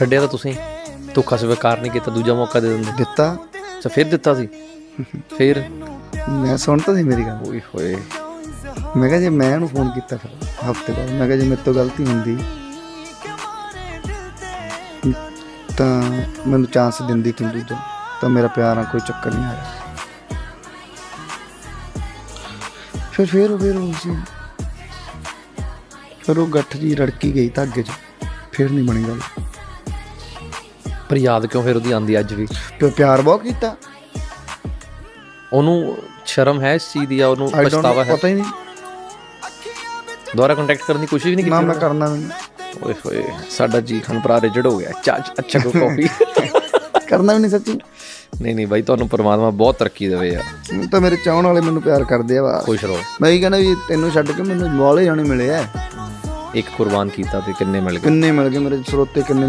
ਛੱਡਿਆ ਤਾਂ ਤੁਸੀਂ? ਧੋਖਾ ਸਵੀਕਾਰ ਨਹੀਂ ਕੀਤਾ ਦੂਜਾ ਮੌਕਾ ਦੇ ਦਿੰਦੇ। ਦਿੱਤਾ। ਅੱਛਾ ਫਿਰ ਦਿੱਤਾ ਸੀ? ਫਿਰ? ਮੈਂ ਸੁਣਤਾ ਸੀ ਮੇਰੀ ਗੱਲ। ਓਏ ਹੋਏ। ਮੈਂ ਕਿਹਾ ਜੇ ਮੈਂ ਉਹਨੂੰ ਫੋਨ ਕੀਤਾ ਫਿਰ ਹਫ਼ਤੇ ਬਾਅਦ। ਮੈਂ ਕਿਹਾ ਜੇ ਮੇਰੇ ਤੋਂ ਗਲਤੀ ਹੁੰਦੀ ਤਾਂ ਮੈਨੂੰ ਚਾਂਸ ਦਿੰਦੀ ਤੂੰ ਦੂਜਾ। ਤਾਂ ਮੇਰਾ ਪਿਆਰ ਆ ਕੋਈ ਚੱਕਰ ਨਹੀਂ ਆਇਆ। ਫਿਰ ਫਿਰ ਉਹ ਫਿਰ ਉਹ ਸੀ। ਫਿਰ ਉਹ ਗੱਠ ਜੀ ਰੜਕੀ ਗਈ ਧਾਗੇ 'ਚ। ਫਿਰ ਨਹੀਂ ਬਣੀ ਗੱਲ। ਪਰ ਯਾਦ ਕਿਉਂ ਫਿਰ ਉਹਦੀ ਆਂਦੀ ਅੱਜ ਵੀ? ਤੇ ਪਿਆਰ ਬਹੁਤ ਕੀਤਾ? ਉਹਨੂੰ ਸ਼ਰਮ ਹੈ ਇਸ ਚੀਜ਼ ਦੀ ਜਾਂ ਉਹਨੂੰ ਪਛਤਾਵਾ ਹੈ? ਪਤਾ ਹੀ ਨਹੀਂ। ਦੁਬਾਰਾ ਕੰਟੈਕਟ ਕਰਨ ਦੀ ਕੋਸ਼ਿਸ਼ ਵੀ ਨਹੀਂ ਨਾ ਕੀਤੀ ਮੈਂ ਕਰਨਾ ਵੀ ਨਹੀਂ। ਓਏ ਹੋਏ ਸਾਡਾ ਜੀ ਖਾਨ ਭਰਾ ਰਿਜੜ ਹੋ ਗਿਆ। ਚਾ ਅੱਛਾ ਕੋ ਕਾਫੀ ਕਰਨਾ ਵੀ ਨਹੀਂ ਸੱਚੀ। ਨਹੀਂ ਨਹੀਂ ਬਾਈ ਤੁਹਾਨੂੰ ਪਰਮਾਤਮਾ ਬਹੁਤ ਤਰੱਕੀ ਦੇਵੇ ਯਾਰ। ਹੁਣ ਤਾਂ ਮੇਰੇ ਚਾਹਣ ਵਾਲੇ ਮੈਨੂੰ ਪਿਆਰ ਕਰਦੇ ਆ ਵਾ ਖੁਸ਼ ਰਹੋ। ਮੈਂ ਹੀ ਕਹਿੰਦਾ ਵੀ ਤੈਨੂੰ ਛੱਡ ਕੇ ਮੈਨੂੰ ਵਾਲੇ ਜਾਣੇ ਮਿਲੇ ਆ। ਇੱਕ ਕੁਰਬਾਨ ਕੀਤਾ ਤੇ ਕਿੰਨੇ ਮਿਲ ਗਏ? ਕਿੰਨੇ ਮਿਲ ਗਏ ਮੇਰੇ ਸਰੋਤੇ ਕਿੰਨੇ